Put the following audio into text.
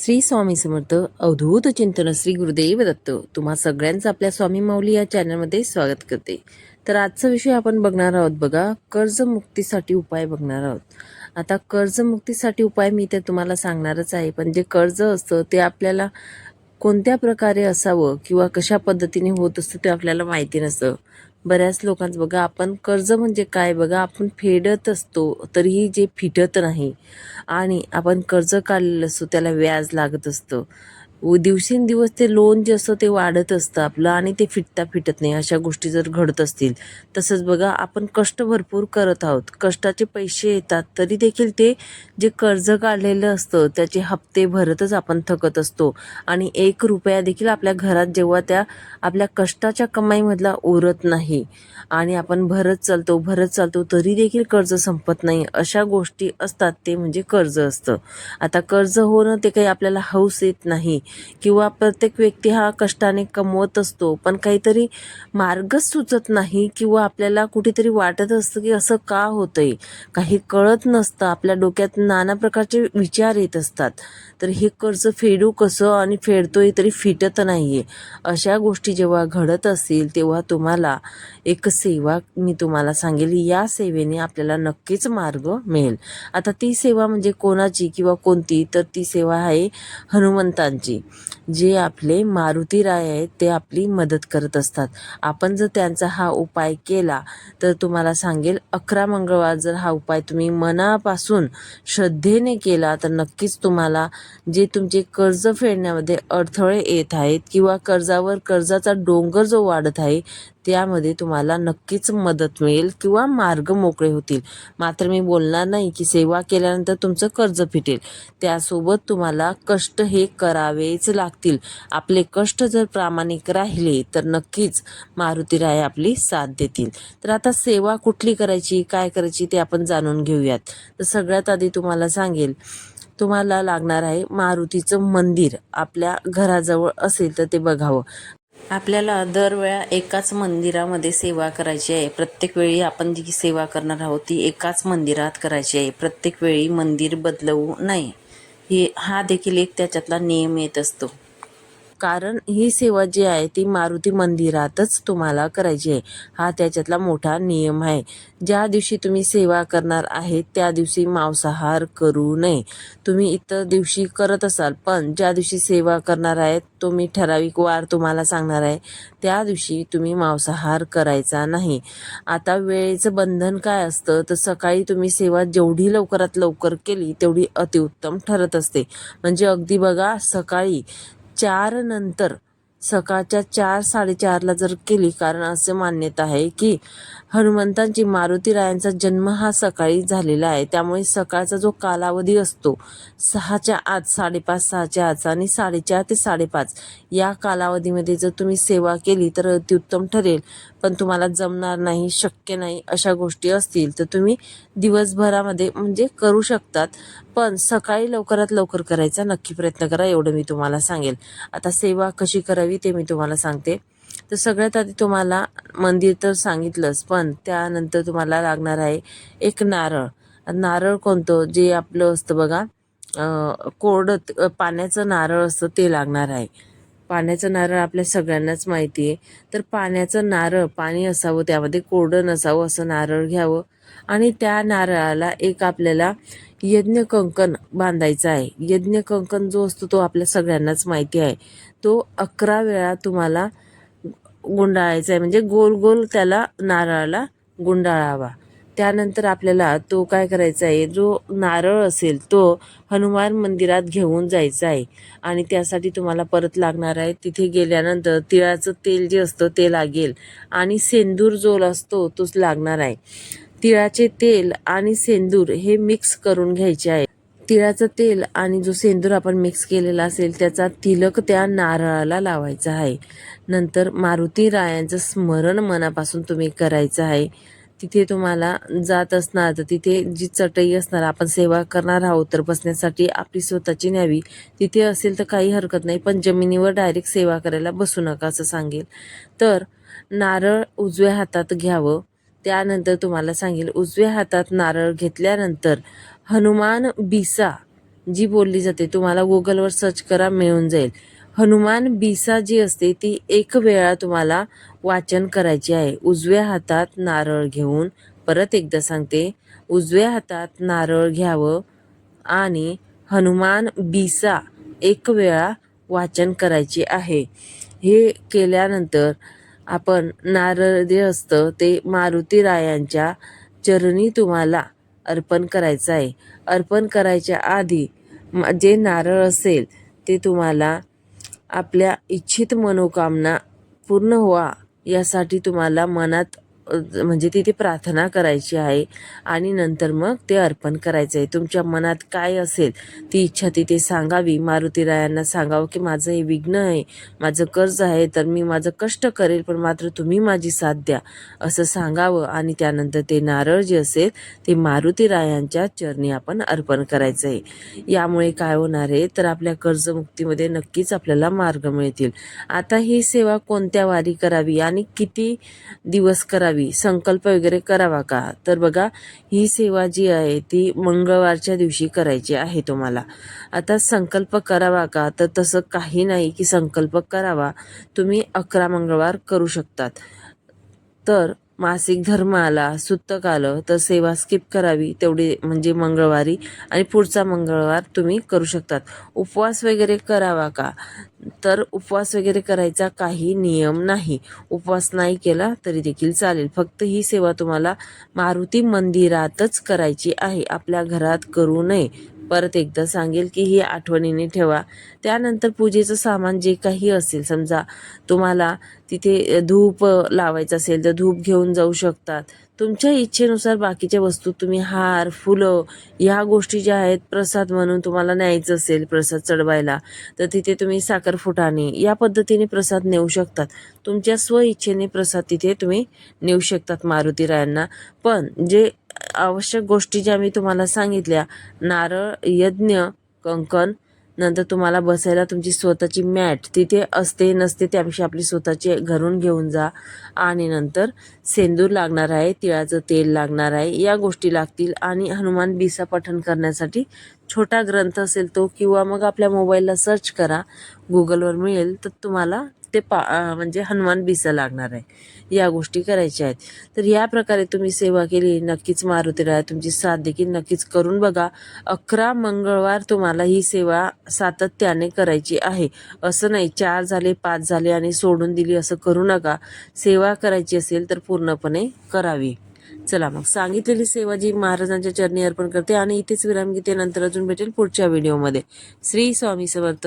श्री स्वामी समर्थ अवधूत चिंतन श्री गुरुदेव दत्त. तुम्हा सगळ्यांचं आपल्या स्वामी माऊली या चॅनलमध्ये स्वागत करते. तर आजचा विषय आपण बघणार आहोत बघा कर्जमुक्तीसाठी उपाय बघणार आहोत. आता कर्जमुक्तीसाठी उपाय मी तर तुम्हाला सांगणारच आहे पण जे कर्ज असतं ते आपल्याला कोणत्या प्रकारे असावं किंवा कशा पद्धतीने होत असतं ते आपल्याला माहिती नसतं. बऱ्याच लोकांचं बघा आपण कर्ज म्हणजे काय? बघा आपण फेडत असतो तरीही जे फिटत नाही आणि आपण कर्ज काढलेलं असतो त्याला व्याज लागत असतं. दिवसेंदिवस ते लोन जे असतं ते वाढत असतं आपलं आणि ते फिटता फिटत नाही. अशा गोष्टी जर घडत असतील तसंच बघा आपण कष्ट भरपूर करत आहोत. कष्टाचे पैसे येतात तरी देखील ते जे कर्ज काढलेलं असतं त्याचे हप्ते भरतच आपण थकत असतो. आणि एक रुपया देखील आपल्या घरात जेव्हा त्या आपल्या कष्टाच्या कमाईमधला उरत नाही आणि आपण भरत चालतो भरत चालतो तरी देखील कर्ज संपत नाही. अशा गोष्टी असतात ते म्हणजे कर्ज असतं. आता कर्ज होणं ते काही आपल्याला हौस येत नाही. किंवा प्रत्येक व्यक्ती हा कष्टाने कमवत असतो पण काहीतरी मार्गच सुचत नाही किंवा आपल्याला कुठेतरी वाटत असतं की असं का होतंय? काही कळत नसतं आपल्या डोक्यात नाना प्रकारचे विचार येत असतात. तर हे कर्ज फेडू कसं आणि फेडतोय तरी फिटत नाहीये. अशा गोष्टी जेव्हा घडत असतील तेव्हा तुम्हाला एक सेवा मी तुम्हाला सांगेल या सेवेने आपल्याला नक्कीच मार्ग मिळेल. आता ती सेवा म्हणजे कोणाची किंवा कोणती? तर ती सेवा आहे हनुमंतांची. जे आपले मारुती राय आहेत ते आपली मदत करत असतात. आपण जर त्यांचा हा उपाय केला तर तुम्हाला सांगेल अकरा मंगळवार जर हा उपाय तुम्ही मनापासून श्रद्धेने केला तर नक्कीच तुम्हाला जे तुमचे कर्ज फेडण्यामध्ये अडथळे येत आहेत किंवा कर्जावर कर्जाचा डोंगर जो वाढत आहे त्यामध्ये तुम्हाला नक्कीच मदत मिळेल किंवा मार्ग मोकळे होतील. मात्र मी बोलणार नाही की सेवा केल्यानंतर तुमचं कर्ज फिटेल. त्यासोबत तुम्हाला कष्ट हे करावेच लागतील. आपले कष्ट जर प्रामाणिक राहिले तर नक्कीच मारुतीराय आपली साथ देतील. तर आता सेवा कुठली करायची काय करायची ते आपण जाणून घेऊयात. तर सगळ्यात आधी तुम्हाला सांगेल तुम्हाला लागणार आहे मारुतीचं मंदिर. आपल्या घराजवळ असेल तर ते बघावं. आपल्याला दरवेळा एकाच मंदिरामध्ये सेवा करायची आहे. प्रत्येक वेळी आपण जी सेवा करणार आहोत ती एकाच मंदिरात करायची आहे. प्रत्येक वेळी मंदिर बदलवू नये. हे हा देखील एक त्याच्यातला नियम येत असतो. कारण ही सेवा जी आहे ती मारुती मंदिरातच तुम्हाला करायची आहे. हा त्याच्यातला मोठा नियम आहे. ज्या दिवशी तुम्ही सेवा करणार आहेत त्या दिवशी मांसाहार करू नये. तुम्ही इतर दिवशी करत असाल पण ज्या दिवशी सेवा करणार आहेत तो मी ठराविक वार तुम्हाला सांगणार आहे. त्या दिवशी तुम्ही मांसाहार करायचा नाही. आता वेळेचं बंधन काय असतं तर सकाळी तुम्ही सेवा जेवढी लवकरात लवकर केली तेवढी अतिउत्तम ठरत असते. म्हणजे अगदी बघा सकाळी चार नंतर सकाळच्या चार साडेचारला जर केली कारण असे मान्यता आहे की हनुमंतांची मारुतीरायांचा जन्म हा सकाळी झालेला आहे. त्यामुळे सकाळचा जो कालावधी असतो सहाच्या आत साडेपाच सहाच्या आत आणि साडेचार ते साडेपाच या कालावधीमध्ये जर तुम्ही सेवा केली तर अतिउत्तम ठरेल. पण तुम्हाला जमणार नाही शक्य नाही अशा गोष्टी असतील तर तुम्ही दिवसभरामध्ये म्हणजे करू शकतात. पण सकाळी लवकरात लवकर करायचा नक्की प्रयत्न करा एवढं मी तुम्हाला सांगेल. आता सेवा कशी करावी ते मी तुम्हाला सांगते. तर सगळ्यात आधी तुम्हाला मंदिर तर सांगितलंच पण त्यानंतर तुम्हाला लागणार आहे एक नारळ. नारळ कोणतं? जे आपलं असतं बघा कोरडं पाण्याचं नारळ असतं ते लागणार आहे. पाण्याचं नारळ आपल्या सगळ्यांनाच माहिती आहे. तर पाण्याचं नारळ पाणी असावं त्यामध्ये कोरडं नसावं असं नारळ घ्यावं. आणि त्या नारळाला एक आपल्याला यज्ञ कंकण बांधायचा आहे. यज्ञ कंकण जो असतो तो आपल्या सगळ्यांनाच माहिती आहे. तो अकरा वेळा तुम्हाला गुंडाळायचा आहे. म्हणजे गोल गोल त्याला नारळाला गुंडाळावा. त्यानंतर आपल्याला तो काय करायचा आहे जो नारळ असेल तो हनुमान मंदिरात घेऊन जायचा आहे आणि त्यासाठी तुम्हाला परत लागणार आहे तिथे गेल्यानंतर तिळाचं तेल जे असतं ते लागेल. आणि सेंदूर जो असतो तोच लागणार आहे. तिळाचे तेल आणि सेंदूर हे मिक्स करून घ्यायचे आहे. तिळाचं तेल आणि जो सेंदूर आपण मिक्स केलेला असेल त्याचा तिलक त्या नारळाला लावायचा आहे. नंतर मारुती रायांचं स्मरण मनापासून तुम्ही करायचं आहे. तिथे तुम्हाला जात असणार तर तिथे जी चटई असणार आपण सेवा करणार आहोत तर बसण्यासाठी आपली स्वतःची न्यावी. तिथे असेल तर काही हरकत नाही पण जमिनीवर डायरेक्ट सेवा करायला बसू नका असं सांगेल. तर नारळ उजव्या हातात घ्यावं. त्यानंतर तुम्हाला सांगेल उजव्या हातात नारळ घेतल्यानंतर हनुमान बिसा जी बोलली जाते तुम्हाला गुगलवर सर्च करा मिळून जाईल. हनुमान बिसा जी असते ती एक वेळा तुम्हाला वाचन करायची आहे. उजव्या हातात नारळ घेऊन परत एकदा सांगते. उजव्या हातात नारळ घ्यावं आणि हनुमान बिसा एक वेळा वाचन करायचे आहे. हे केल्यानंतर आपण नारळ जे असतं ते मारुती रायांच्या चरणी तुम्हाला अर्पण करायचं आहे. अर्पण करायच्या आधी म- जे नारळ असेल ते तुम्हाला आपल्या इच्छित मनोकामना पूर्ण व्हा यासाठी तुम्हाला मनात म्हणजे तिथे प्रार्थना करायची आहे आणि नंतर मग ते अर्पण करायचं आहे. तुमच्या मनात काय असेल ती इच्छा तिथे सांगावी. मारुतीरायांना सांगावं की माझं हे विघ्न आहे माझं कर्ज आहे तर मी माझं कष्ट करेल पण मात्र तुम्ही माझी साथ द्या असं सांगावं. आणि त्यानंतर ते नारळ जे असेल ते मारुतीरायांच्या चरणी आपण अर्पण करायचं आहे. यामुळे काय होणार आहे तर आपल्या कर्जमुक्तीमध्ये नक्कीच आपल्याला मार्ग मिळतील. आता ही सेवा कोणत्या वारी करावी आणि किती दिवस करावी? संकल्प वगैरे करावा का? तर बघा ही सेवा जी आहे ती मंगळवारच्या दिवशी करायची आहे तुम्हाला. आता संकल्प करावा का? तर तसं काही नाही की संकल्प करावा. तुम्ही अकरा मंगळवार करू शकतात. तर मासिक धर्म आला सुतक आलं तर सेवा स्किप करावी तेवढी म्हणजे मंगळवारी आणि पुढचा मंगळवार तुम्ही करू शकतात. उपवास वगैरे करावा का? तर उपवास वगैरे करायचा काही नियम नाही. उपवास नाही केला तरी देखील चालेल. फक्त ही सेवा तुम्हाला मारुती मंदिरातच करायची आहे. आपल्या घरात करू नये. परत एकदा सांगेल की ही आठवणीने ठेवा. त्यानंतर पूजेचं सामान जे काही असेल समजा तुम्हाला तिथे धूप लावायचं असेल तर धूप घेऊन जाऊ शकतात. तुमच्या इच्छेनुसार बाकीच्या वस्तू तुम्ही हार फुलं ह्या गोष्टी ज्या आहेत प्रसाद म्हणून तुम्हाला न्यायचं असेल प्रसाद चढवायला तर तिथे तुम्ही साखर फुटाणे या पद्धतीने प्रसाद नेऊ शकतात. तुमच्या स्व इच्छेने प्रसाद तिथे तुम्ही नेऊ शकतात मारुतीरायांना. पण जे आवश्यक गोष्टी ज्या मी तुम्हाला सांगितल्या. नारळ यज्ञ कंकण नंतर तुम्हाला बसायला तुमची स्वतःची मॅट. तिथे असते नसते त्यापेक्षा आपली स्वतःची घरून घेऊन जा. आणि नंतर सेंदूर लागणार आहे तिळाचं तेल लागणार आहे या गोष्टी लागतील. आणि हनुमान बिसा पठण करण्यासाठी छोटा ग्रंथ असेल तो किंवा मग आपल्या मोबाईलला सर्च करा. गुगलवर मिळेल तर तुम्हाला ते पा म्हणजे हनुमान बिसा लागणार आहे. या गोष्टी करायच्या आहेत. तर या प्रकारे तुम्ही सेवा केली नक्कीच मारुतीला तुमची साथ देखील नक्कीच करून बघा. अकरा मंगळवार तुम्हाला ही सेवा सातत्याने करायची आहे. असं नाही चार झाले पाच झाले आणि सोडून दिली असं करू नका. सेवा करायची असेल तर पूर्णपणे करावी. चला मग सांगितलेली सेवा जी महाराजांच्या चरणी अर्पण करते आणि इथेच विराम घेते. नंतर अजून भेटेल पुढच्या व्हिडिओमध्ये. श्री स्वामी समर्थ.